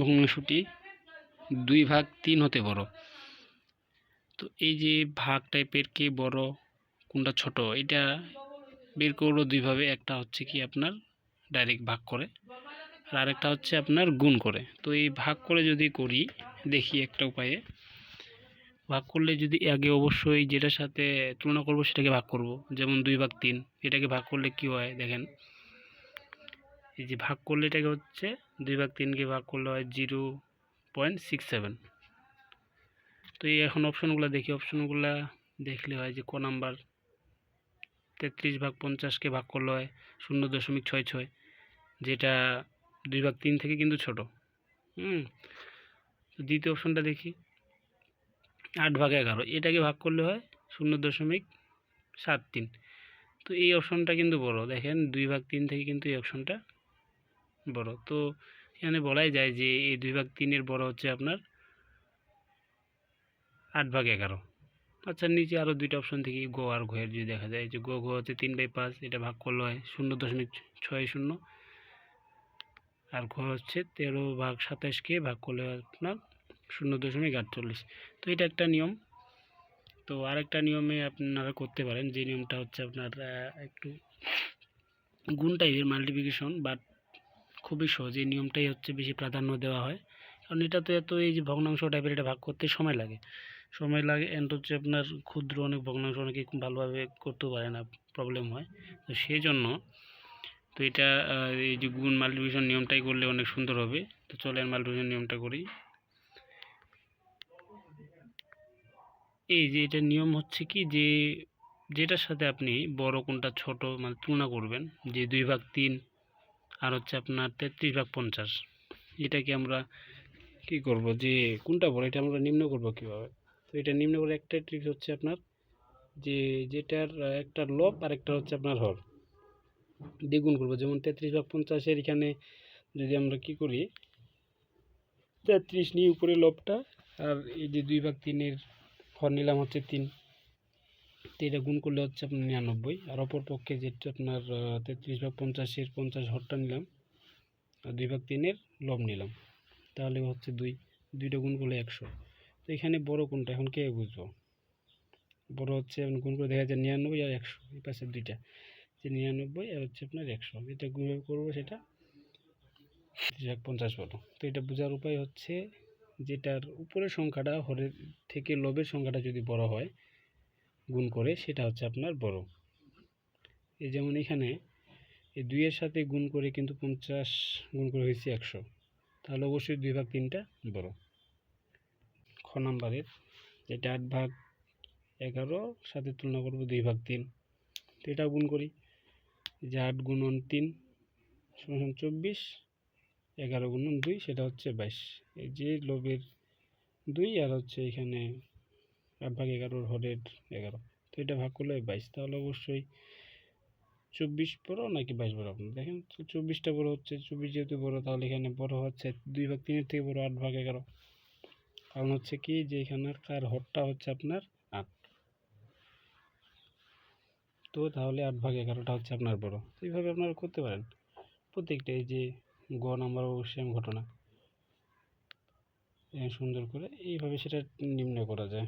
ভগ্নাংশটি দুই ভাগ তিন হতে বড়। তো এই যে ভাগ টাইপের কে বড়, কোনটা ছোট, এটা বের করল দুইভাবে একটা হচ্ছে কি আপনার ডাইরেক্ট ভাগ করে, আর আরেকটা হচ্ছে আপনার গুণ করে। তো এই ভাগ করে যদি করি, দেখি একটা উপায়ে, ভাগ করলে যদি আগে অবশ্যই যেটার সাথে তুলনা করব সেটাকে ভাগ করব, যেমন দুই ভাগ তিন, এটাকে ভাগ করলে কি হয় দেখেন এই যে ভাগ করলে এটাকে হচ্ছে দুই ভাগ তিনকে ভাগ করলে হয় জিরো পয়েন্ট সিক্স সেভেন। তো এই এখন অপশনগুলো দেখি, অপশনগুলো দেখলে হয় যে ক নাম্বার তেত্রিশ ভাগ পঞ্চাশকে ভাগ করলে হয় শূন্য দশমিক ছয় ছয়, যেটা দুই ভাগ তিন থেকে কিন্তু ছোট। হুম দ্বিতীয় অপশনটা দেখি, আট ভাগ এগারো, এটাকে ভাগ করলে হয় শূন্য দশমিক সাত তিন। তো এই অপশনটা কিন্তু বড়, দেখেন দুই ভাগ তিন থেকে কিন্তু এই অপশনটা বড়। তো এখানে বলাই যায় যে এই দুই ভাগ তিনের বড় হচ্ছে আপনার আট ভাগ এগারো। আচ্ছা নিচে আরও দুইটা অপশন থেকে গো আর ঘয়ের যদি দেখা যায় যে গো, ঘ হচ্ছে তিন বাই পাঁচ, এটা ভাগ করলে হয় শূন্য দশমিক ছয় শূন্য। আর ঘ হচ্ছে তেরো ভাগ সাতাশকে ভাগ করলে আপনার শূন্য দশমিক আটচল্লিশ। তো এটা একটা নিয়ম। তো আরেকটা নিয়মে আপনারা করতে পারেন, যে নিয়মটা হচ্ছে আপনার একটু গুণ টাইপের মাল্টিপ্লিকেশন বাট খুবই সহজ। এই নিয়মটাই হচ্ছে বেশি প্রাধান্য দেওয়া হয়। কারণ এটা তো এত এই যে ভগ্নাংশ টাইপের এটা ভাগ করতে সময় লাগে। সময় লাগে অ্যান্ড হচ্ছে আপনার ক্ষুদ্র অনেক ভগ্নাংশ অনেকে ভালোভাবে করতেও পারে না প্রবলেম হয়। তো সেই জন্য তো এটা এই যে গুণ মাল্টিপ্লিকেশন নিয়মটাই করলে অনেক সুন্দর হবে। তো চলেন মাল্টিপ্লিকেশন নিয়মটা করি। এই যে এটা নিয়ম হচ্ছে কি যে, যেটার সাথে আপনি বড় কোনটা ছোট মানে তুলনা করবেন, যে দুই ভাগ তিন আর হচ্ছে আপনার তেত্রিশ ভাগ পঞ্চাশ। এটাকে আমরা কি করব যে, কোনটা বড় এটা আমরা নিম্ন করব কীভাবে? তো এটা নিম্ন করে একটা ট্রিক্স হচ্ছে আপনার যে, যেটার একটা লব আর একটা হচ্ছে আপনার হর। দ্বিগুণ করব। যেমন তেত্রিশ ভাগ পঞ্চাশের এখানে যদি আমরা কি করি, তেত্রিশ নিয়ে উপরে লবটা আর এই যে দুই ভাগ তিনের হর নিলাম হচ্ছে তিন। তো এটা গুণ করলে হচ্ছে আপনার নিরানব্বই। আর অপর পক্ষে যেটা আপনার তেত্রিশ ভাগ পঞ্চাশের পঞ্চাশ হরটা নিলাম, আর দুই ভাগ তিনের লব নিলাম। তাহলে হচ্ছে দুই, দুইটা গুণ করলে একশো। তো এখানে বড় কোনটা? এখন কে বুঝব? বড় হচ্ছে এখন গুণ করে দেখা যায় নিরানব্বই আর একশো, এই পাশে দুইটা। যে নিরানব্বই আর হচ্ছে আপনার একশো। এটা গুণ করব সেটা ভাগ পঞ্চাশ বলো। তো এটা বোঝার উপায় হচ্ছে যেটার উপরের সংখ্যাটা হরের থেকে লবের সংখ্যাটা যদি বড় হয় গুণ করে সেটা হচ্ছে আপনার বড়। এই যেমন এখানে এই দুইয়ের সাথে গুণ করে কিন্তু পঞ্চাশ গুণ করে হয়েছে একশো। তাহলে অবশ্যই দুই ভাগ তিনটা বড়। খ নাম্বারের যেটা আট ভাগ এগারো, সাথে তুলনা করব দুই ভাগ তিন। তো এটা গুণ করি। যে আট গুণন তিন সমান চব্বিশ, এগারো গুণন দুই, সেটা হচ্ছে বাইশ। এই যে লোভের দুই আর হচ্ছে এখানে আট ভাগ এগারোর হরের এগারো। তো এটা ভাগ করলে বাইশ, তাহলে অবশ্যই চব্বিশ বড় নাকি বাইশ বড় আপনার দেখেন চব্বিশটা বড় হচ্ছে, চব্বিশ যেহেতু বড়, তাহলে এখানে বড় হচ্ছে দুই ভাগ তিনের থেকে বড় আট ভাগ এগারো। কারণ হচ্ছে কি যে এখানের কার হরটা হচ্ছে আপনার আট। তো তাহলে আট ভাগ এগারোটা হচ্ছে আপনার বড়। তো এইভাবে আপনারা করতে পারেন। প্রত্যেকটা এই যে গ নাম্বার সেম ঘটনা। সুন্দর করে এইভাবে সেটা নির্ণয় করা যায়।